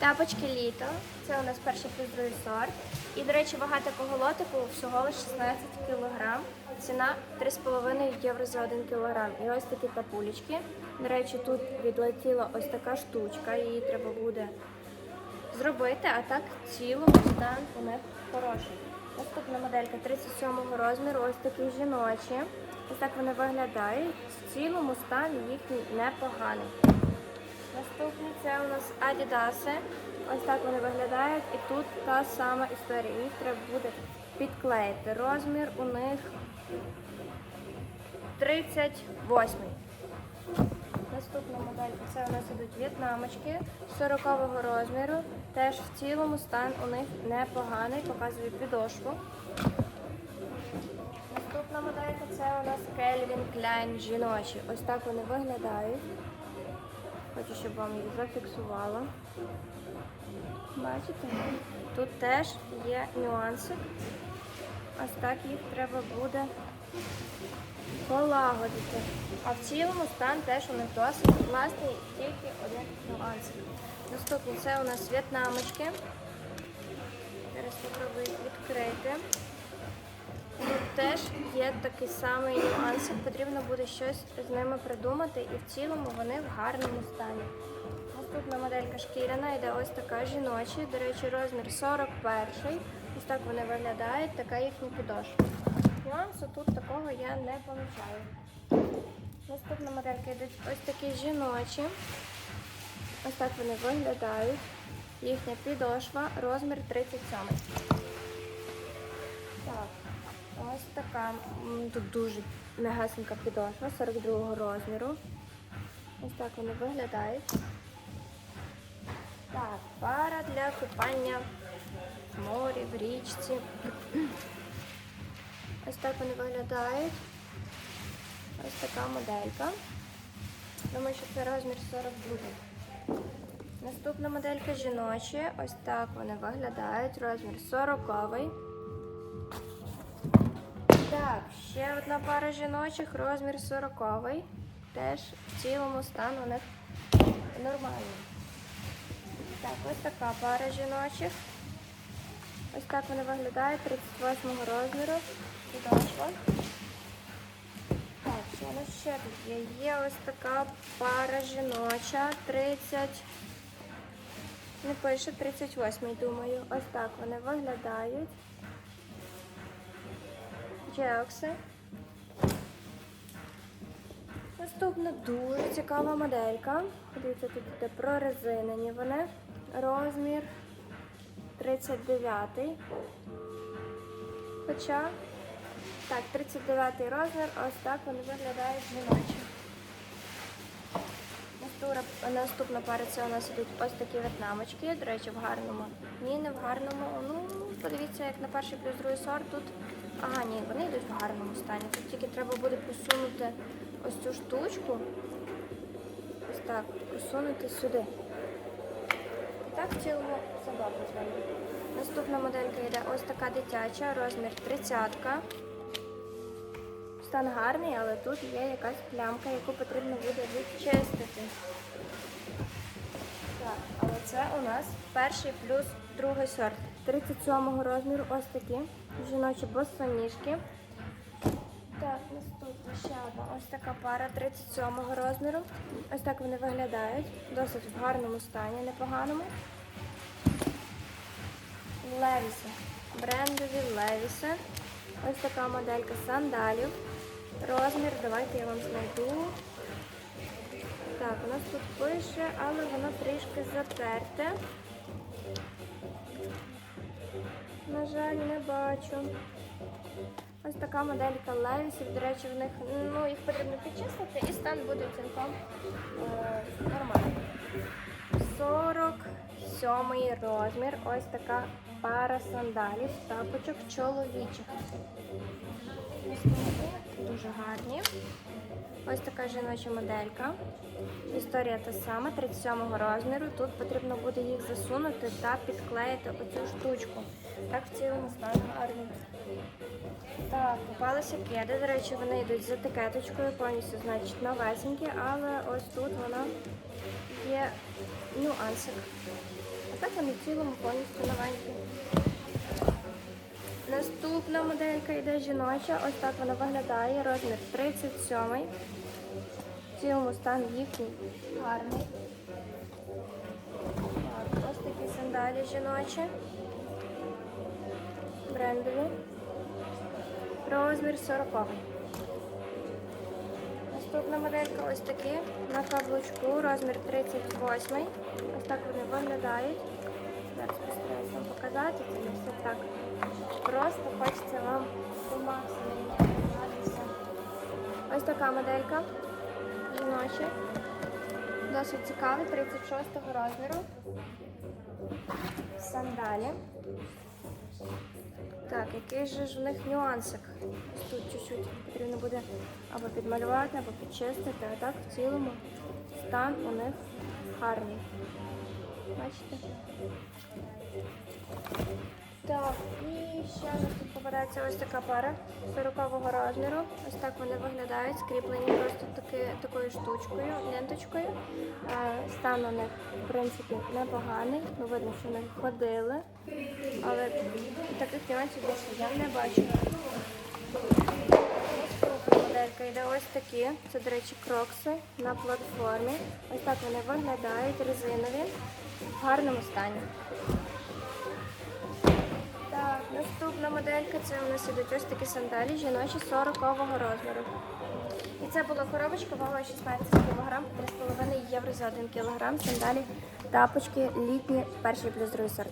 Тапочки літо. Це у нас перший плюс другий сорт. І, до речі, вага такого лотику всього лише 16 кг. Ціна 3,5 євро за 1 кг. І ось такі тапулечки. До речі, тут відлетіла ось така штучка, її треба буде зробити, а так в цілому стан у них хороший. Наступна моделька 37 розміру, ось такі жіночі. Ось так вони виглядають. В цілому стан їхній непоганий. Наступні це у нас Адідаси. Ось так вони виглядають. І тут та сама історія. Їх треба буде підклеїти. Розмір у них 38. Наступна моделька це у нас ідуть в'єтнамочки 40-го розміру. Теж в цілому стан у них непоганий, показую підошву. Наступна моделька це у нас Calvin Klein жіночі. Ось так вони виглядають. Хочу, щоб вам їх зафіксувала. Бачите? Тут теж є нюанси. Ось так їх треба буде полагодити. А в цілому стан теж у них досить класний, тільки один нюанс. Наступний це у нас в'єтнамочки. Зараз спробую їх відкрити. Тут теж є такий самий нюанс. Потрібно буде щось з ними придумати, і в цілому вони в гарному стані. Наступна моделька шкіряна йде ось така жіноча. До речі, розмір 41. Ось так вони виглядають, така їхня підошва. Нюансу тут такого я не помічаю. Наступна моделька йдуть ось такі жіночі. Ось так вони виглядають. Їхня підошва, розмір 37. Так, ось така. Тут дуже м'ягасенька підошва 42 розміру. Ось так вони виглядають. Так, пара для купання в морі, в річці. Ось так вони виглядають. Ось така моделька. Думаю, що це розмір 42. Наступна моделька жіночі. Ось так вони виглядають. Розмір 40. Ще одна пара жіночих, розмір 40. Теж в цілому стан у них нормальний. Так, ось така пара жіночих. Ось так вони виглядають 38 розміру. Підошва. Так, що у нас ще тут є? Є ось така пара жіноча, 30. Не пише 38, думаю. Ось так вони виглядають. Джекси. Наступна дуже цікава моделька. Дивіться, тут іде прорезинені вони. Розмір 39. Хоча, так, 39 розмір, ось так вони виглядають жіночі. Наступна пара це у нас ідуть ось такі в'єтнамочки. До речі, в гарному. Ні, не в гарному. Ну, подивіться, як на перший плюс другий сорт тут. Ага, ні, вони йдуть в гарному стані. Тут тільки треба буде посунути ось цю штучку. Ось так, просунути сюди. І так в цілому добре з вами. Наступна моделька йде ось така дитяча, розмір 30. Стан гарний, але тут є якась плямка, яку потрібно буде відчистити. Так, але це у нас перший плюс другий сорт. 37 розміру ось такі жіночі босоніжки. Так, наступна ще одна ось така пара 37 розміру. Ось так вони виглядають. Досить в гарному стані, непоганому. Левіси. Брендові Левіси. Ось така моделька сандалів. Розмір, давайте я вам знайду. Так, у нас тут пише, але воно трішки затерте. На жаль, не бачу. Ось така моделька Левісів. До речі, в них ну, їх потрібно підчистити і стан буде цілком е, нормальний. 47 розмір. Ось така пара сандалів, тапочок чоловічих. Дуже гарні. Ось така жіноча моделька. Історія та сама, 37 розміру. Тут потрібно буде їх засунути та підклеїти оцю штучку. Так в цілому стане гарно. Так, попалися кеди. До речі, вони йдуть з етикеточкою, повністю, значить, новесенькі, але ось тут вона є нюансик. так вони в цілому повністю новенькі. Наступна моделька йде жіноча. Ось так вона виглядає. Розмір 37. В цілому стан їхній гарний. Так, ось такі сандалі жіночі. Брендові. Розмір 40. Наступна моделька ось такі на каблучку, розмір 38. Ось так вони виглядають. Зараз постараюсь вам показати, це не все так просто, хочеться вам по максимуму. Ось така моделька жіноча. Досить цікавий, 36 розміру. Сандалі. Так, який же ж у них нюансик? Тут чуть-чуть потрібно буде або підмалювати, або підчистити, а так в цілому стан у них гарний. Бачите? Так, і ще у нас тут попадається ось така пара 40-го розміру. Ось так вони виглядають, скріплені просто таки, такою штучкою, ленточкою. Е, Стан у них, в принципі, непоганий. Ну, видно, що вони ходили, але таких нюансів більше я не бачу. Моделька йде ось такі. Це, до речі, крокси на платформі. Ось так вони виглядають, резинові, в гарному стані. Наступна моделька це у нас ідуть ось такі сандалі жіночі 40-го розміру. І це була коробочка, вагою 16 кг, 3,5 євро за 1 кг. Сандалі, тапочки, літні, перший плюс другий сорт.